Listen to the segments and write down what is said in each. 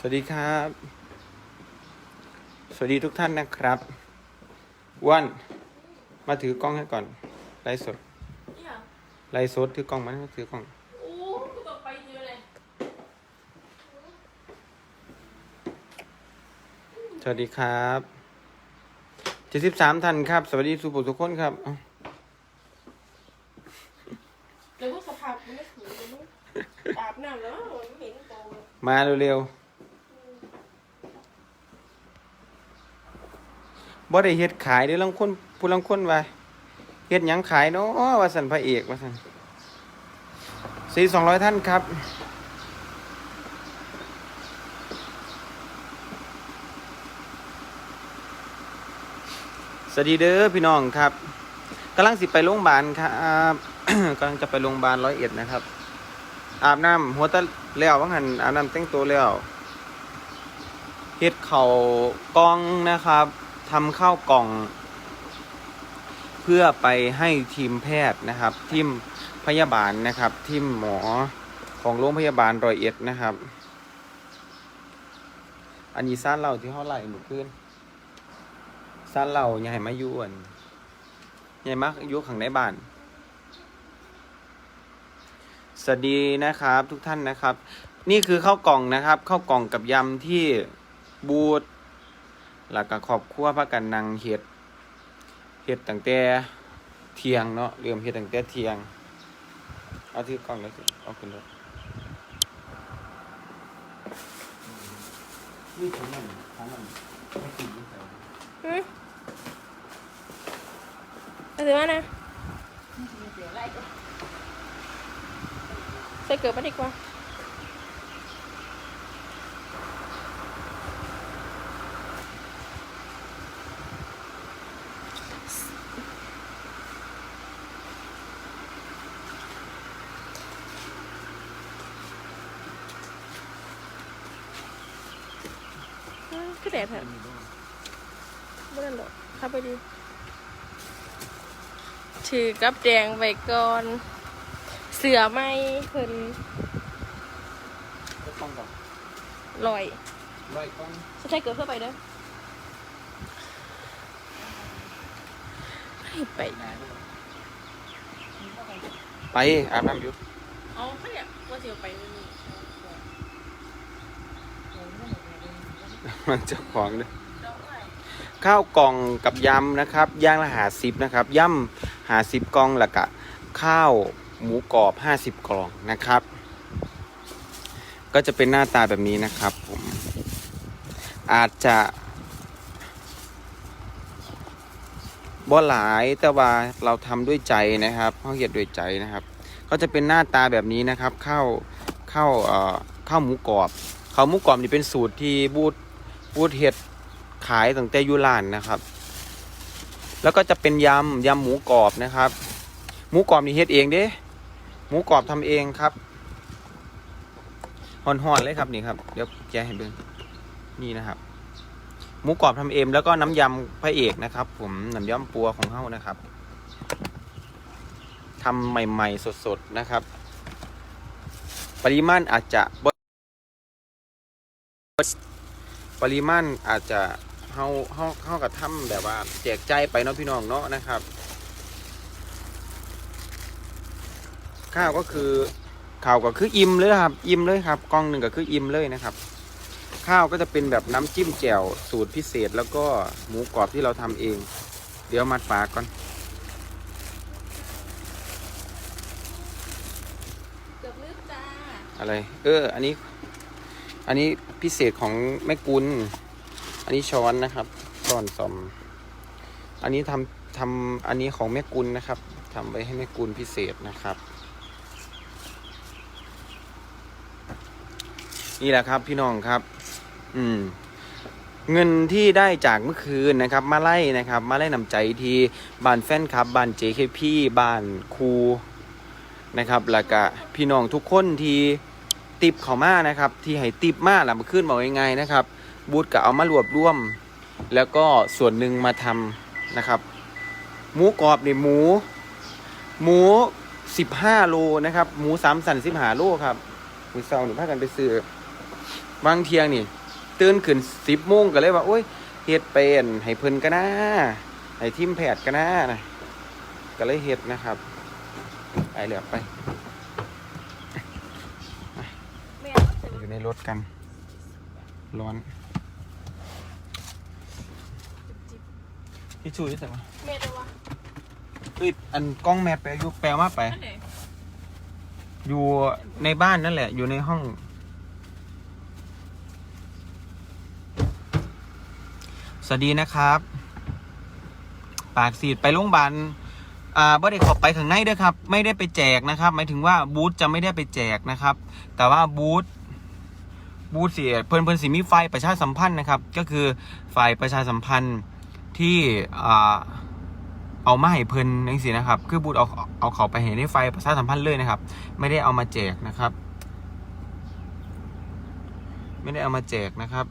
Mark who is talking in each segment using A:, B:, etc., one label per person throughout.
A: สวัสดีครับ สวัสดีทุกท่านนะครับอ้วันมาถือกล้องให้ก่อน ไลฟ์สด
B: เนี่ย
A: ไลฟ์สดถือกล้องมามาถือกล้อง
B: โอ้กูตกไปเยอะเลย
A: สวัสดีครับเจ็ดสิบสามท่านครับ สวัสดีสุภูทุกคนครับเอ้า
B: แล้วก็สภาพมันไม่ถือเลยมั้งอาบน้ำแล้วมันไม่เห็นโตเลย
A: มาเร็วๆ บ่ได้เฮ็ดขายเด้อลังคนผู้ลังคนว่าเฮ็ดหยังขายเนาะว่าสันพระเอกว่าสันสี่สองร้อยท่านครับ สวัสดีเด้อพี่น้องครับกำลังสิไปโรงพยาบาลครับกำลังจะไปโรงพยาบาลร้อยเอ็ดนะครับ อาบน้ำหัวตะแล้วว่างหันอาบน้ำแต่งตัวแล้วเฮ็ดเข่ากล้องนะครับ ทำข้าวกล่อง เพื่อไปให้ทีมแพทย์นะครับ ทีมพยาบาลนะครับ ทีมหมอของโรงพยาบาลรอยเอ็ดนะครับ อันนี้ซ่านเราที่เขาไหล่หมู่ขึ้นซ่านเราอย่าให้มาอยู่นอย่าให้มาอยู่ข้างในบ้านสวัสดีนะครับทุกท่านนะครับ นี่คือข้าวกล่องนะครับข้าวกล่องกับยำที่บูด หลักกับขอบครัวพากันนังเห็ดเห็ดตั้งแต่เที่ยงเนาะเริ่มเห็ดตั้งแต่เที่ยง เอาที่กล่องเลยสิเอาขึ้นรถนี่ถุงมันถุงมันไม่กินไม่ใส่
B: อืมเอาถือว่านะใส่เกลือไปดีกว่า อืมก็แดดแถบไม่ได้หรอกเข้าไปดี ถือกับแดงไว้ก่อน เสือไม่เพิ่น
A: ก็กล่องก่อน
B: ลอย
A: ไว้ก่อน
B: ใช้เกิดเพื่อไปเด้อให้ไป
A: ไปอาบน้ำอยู่
B: เอาเขาเนี่ยว่าสิเอาไปนี่
A: มันเจะของเลยข้าวกล่องกับยำนะครับ ย่างละหาสิบนะครับย่ำหาสิบกล่องล้วก็ข้าวหมูกรอบห้าสิบกล่องนะครับ ก็จะเป็นหน้าตาแบบนี้นะครับผมอาจจะบ่หลายแต่ว่าเราทำด้วยใจนะครับเพราะเหตุด้วยใจนะครับ ก็จะเป็นหน้าตาแบบนี้นะครับ ข้าวข้าวเอ่อข้าวหมูกรอบข้าวหมูกรอบนี่เป็นสูตรที่บูด บูดเห็ดขายตั้งแต่ยุลานนะครับ แล้วก็จะเป็นยำยำหมูกรอบนะครับ หมูกรอบนี่เฮ็ดเองเด้หมูกรอบทำเองครับห่อนๆเลยครับนี่ครับเดี๋ยวแกให้เบิ่งนี่นะครับ หมูกรอบทำเองแล้วก็น้ำยำพระเอกนะครับ ผมน้ำยำปัวของเฮานะครับทำใหม่ๆสดๆนะครับ ปริมาณอาจจะ ปริมาณอาจจะเฮาเฮาเฮากับทำแบบว่า แจกใจายไปเนาะพี่น้องเนาะนะครับ ข้าวก็คือข้าวก็คืออิ่มเลยครับ อิ่มเลยครับกล่องหนึ่งก็คืออิ่มเลยนะครับ ข้าวก็จะเป็นแบบน้ำจิ้มแจ่วสูตรพิเศษแล้วก็หมูกรอบที่เราทำเอง เดี๋ยวมัดฝาก่อน
B: เกือบลืมจ้า
A: อะไร เออ อันนี้ อันนี้พิเศษของแม่กุล อันนี้ช้อนนะครับช้อนซอม อันนี้ทำทำอันนี้ของแม่กุลนะครับทำไว้ให้แม่กุลพิเศษนะครับ นี่แหละครับพี่น้องครับ อืมเงินที่ได้จากเมื่อคืนนะครับ มาไล่นะครับ มาไล่นำใจที่บ้านแฟนครับบ้าน JKP บ้านครูนะครับแล้วก็พี่น้องทุกคนที่ ติบเขามานะครับ ที่ให้ติบมาแล้วมาขึ้นบอกยังไงนะครับ บูธก็เอามารวบรวม แล้วก็ส่วนหนึ่งมาทำนะครับ หมูกรอบนี่หมู หมูสิบห้าโลนะครับ หมูสามสันสิบห้าโลครับมือเซาหนูพากันไปซื้อบางเทียงนี่ตื่นขึ้นสิบโมงก็เลยว่าโอ้ยเฮ็ดเป็นให้เพิ่นก็น่าให้ทีมแพทย์ก็น่านะก็เลยเฮ็ดนะครับไปเหลือไป
B: แม่
A: อยู่ในรถกัน ร้อนพี่ชูยใส่มา
B: แม่ได้วะ
A: เอ้ยอันกล้องแมปแปลอยู่แปลมาไป
B: อันไหน
A: อยู่ในบ้านนั่นแหละ อยู่ในห้อง สวัสดีนะครับ ปากสีดไปโรงพยาบาลอ่าบ่ได้เขอไปข้างในเด้วยครับ ไม่ได้ไปแจกนะครับ หมายถึงว่าบูธจะไม่ได้ไปแจกนะครับ แต่ว่าบูธ บูธเสียเพิ่นเพิ่นสีมีไฟประชาสัมพันธ์นะครับ ก็คือฝ่ายประชาสัมพันธ์ที่เอามาให้เพิ่นนั่นสินะครับ คือบูธเอาเอาเขาไปเห็นในไฟประชาสัมพันธ์เลยนะครับ ไม่ได้เอามาแจกนะครับ ไม่ได้เอามาแจกนะครับ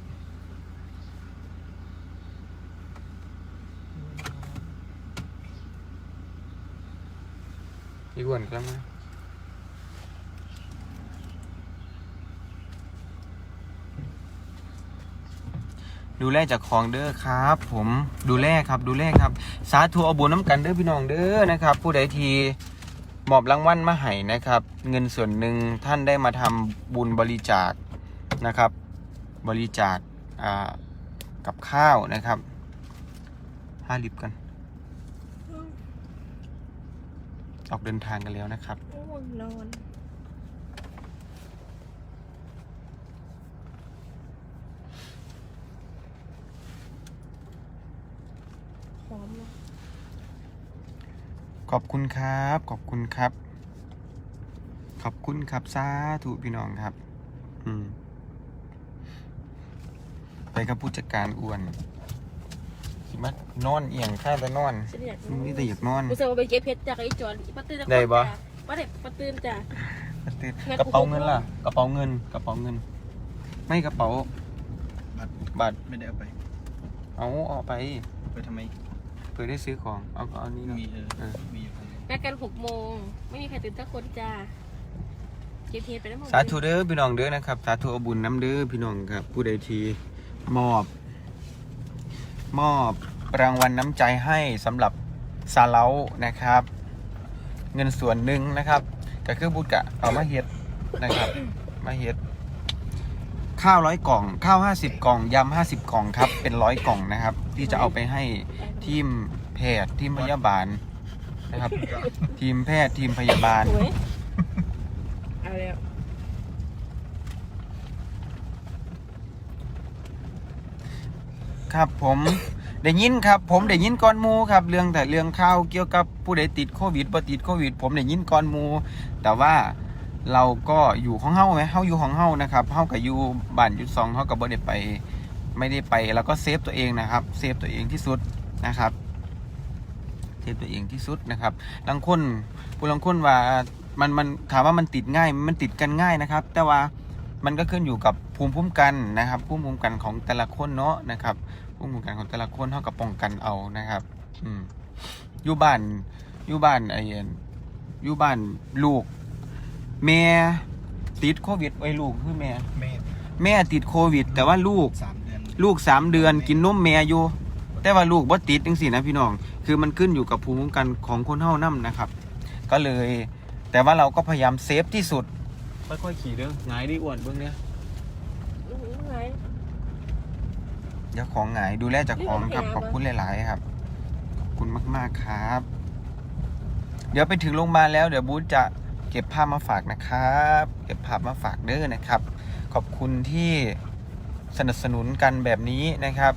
A: พี่อ้วนก็มา ดูแลจากของเด้อครับ ผมดูแลครับดูแลครับ สาธุเอาบุญน้ำกันเด้อพี่น้องเด้อนะครับ ผู้ใดทีมอบรางวัลมาให้นะครับ เงินส่วนหนึ่งท่านได้มาทำบุญบริจาคนะครับ บริจาคกับข้าวนะครับห้าลิบกัน ออกเดินทางกันแล้วนะครับ
B: ง่วงนอนหอมเนอะ
A: ขอบคุณครับ ขอบคุณครับ ขอบคุณครับสาธุพี่น้องครับ อืม ไปกับผู้จัดการอ้วนสิมานอนเอียงข้าแต่นอน
B: ฉันอยาก
A: นี่แต่อยากนอน
B: กูจะเอาไปเก็บเพชรจากไอ้จอนป้าตื้น
A: ได้ปะ
B: ป้าเด็กป้าตื้นจ้ะงั้น
A: กระเป๋าเงินล่ะ กระเป๋าเงิน กระเป๋าเงิน ไม่กระเป๋า
C: บัตร
A: บัตร
C: ไม่ได้เอาไป
A: เอาเออกไป
C: ไปทำไม
A: เพื่อได้ซื้อของ เอาก็เอานี่เนอะ
C: มีเออ
A: เออ
C: มีอยู่คนเดียว
B: นัดกันหกโมง ไม่มีใครตื่นสักคนจ้าเก็บเพชรไปแล้วหมด
A: สาธุเด้อพี่น้องเด้อนะครับ สาธุเอาบุญน้ำเด้อพี่น้องครับ ผู้ใดทีมอบ มอบรางวัลน้ำใจให้สำหรับซาเล้านะครับ เงินส่วนหนึ่งนะครับก็คือบุญกะเอามาเฮ็ดนะครับ มาเฮ็ด ข้าวร้อยกล่อง ข้าวห้าสิบกล่องยำห้าสิบกล่องครับ เป็นร้อยกล่องนะครับ ที่จะเอาไปให้ทีมแพทย์ทีมพยาบาลนะครับ ทีมแพทย์ทีมพยาบาล
B: สวยเอาแล้ว
A: ครับผมได้ยินครับผมได้ยินก่อนหมูครับ เรื่องแต่เรื่องข่าวเกี่ยวกับผู้ใดติดโควิดบ่ติดโควิด ผมได้ยินก่อนหมู แต่ว่าเราก็อยู่ของเฮาไหมเฮาอยู่ของเฮานะครับเฮากับอยู่บ้านอยู่ซองเฮากับบ่ได้ไป ไม่ได้ไปแล้วก็เซฟตัวเองนะครับเซฟตัวเองที่สุดนะครับเซฟตัวเองที่สุดนะครับบางคนผู้บางคนว่ามันมันถามว่ามันติดง่ายมันติดกันง่ายนะครับ แต่ว่ามันก็ขึ้นอยู่กับภูมิคุ้มกันนะครับภูมิคุ้มกันของแต่ละคนเนาะนะครับภูมิคุ้มกันของแต่ละคนเท่ากับป้องกันเอานะครับอืมอยู่บ้านอยู่บ้านไอ้เอิ่นอยู่บ้านลูก แม่ติดโควิดไอ้ลูกคือแม่
C: แม่
A: แม่ติดโควิด แต่ว่าลูก
C: สามเดือน
A: ลูกสามเดือนกินนมแม่อยู่ แต่ว่าลูกบ่ติดจังสี่นะพี่น้อง คือมันขึ้นอยู่กับภูมิคุ้มกันของคนเฮานํนะครับ ก็เลย แต่ว่าเราก็พยายามเซฟที่สุด ค่อยๆขี่เด้อหงายดิอ้วนเบิ่งเนี้ย
B: อื้อหือไง
A: เดี๋ยวของหงายดูแลจากของครับ
B: เรื่อง
A: ขอบคุณ
B: พยาบาล
A: หลาย ๆ ครับขอบคุณมาก ๆครับ เดี๋ยวไปถึงโรงพยาบาลแล้วเดี๋ยวบูธจะเก็บภาพมาฝากนะครับ เก็บภาพมาฝากเด้อนะครับ ขอบคุณที่ สนับสนุนกันแบบนี้นะครับ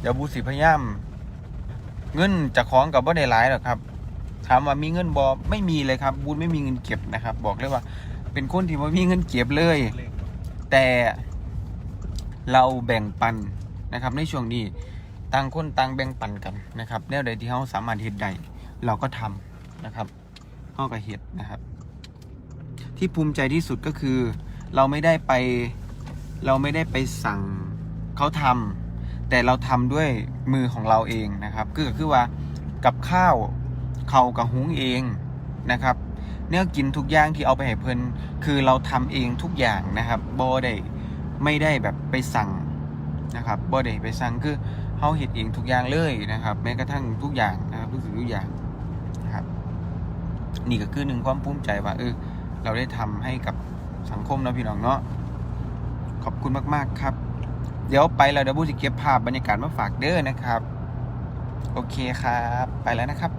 A: เดี๋ยวบูสิพยายามเงินจะของกับบ่ได้หลายหรอกครับถามว่ามีเงินบอไม่มีเลยครับ บูธไม่มีเงินเก็บนะครับ บอกเลยว่า เป็นคนที่ไม่มีเงินเก็บเลย แต่เราแบ่งปันนะครับ ในช่วงนี้ต่างคนต่างแบ่งปันกันนะครับแนวใดที่เขาสามารถเฮ็ดได้เราก็ทำนะครับเฮาก็เฮ็ดนะครับ ที่ภูมิใจที่สุดก็คือ เราไม่ได้ไป เราไม่ได้ไปสั่งเขาทำแต่เราทำด้วยมือของเราเองนะครับก็คือว่ากับข้าวเขากับหุงเองนะครับเนื้อกินทุกอย่างที่เอาไปให้เพิ่นคือเราทำเองทุกอย่างนะครับบ่ได้ไม่ได้แบบไปสั่งนะครับบ่ได้ไปสั่งคือเฮาเฮ็ดเองทุกอย่างเลยนะครับ แม้กระทั่งทุกอย่างนะครับทุกสิ่งทุกอย่างนะครับ นี่ก็คือหนึ่งความภูมิใจว่าเออเราได้ทำให้กับสังคมนะพี่น้องเนาะ ขอบคุณมากๆครับ เดี๋ยวไปแล้วเดี๋ยวบูสิเก็บภาพบรรยากาศมาฝากเด้อนะครับ โอเคครับ ไปแล้วนะครับ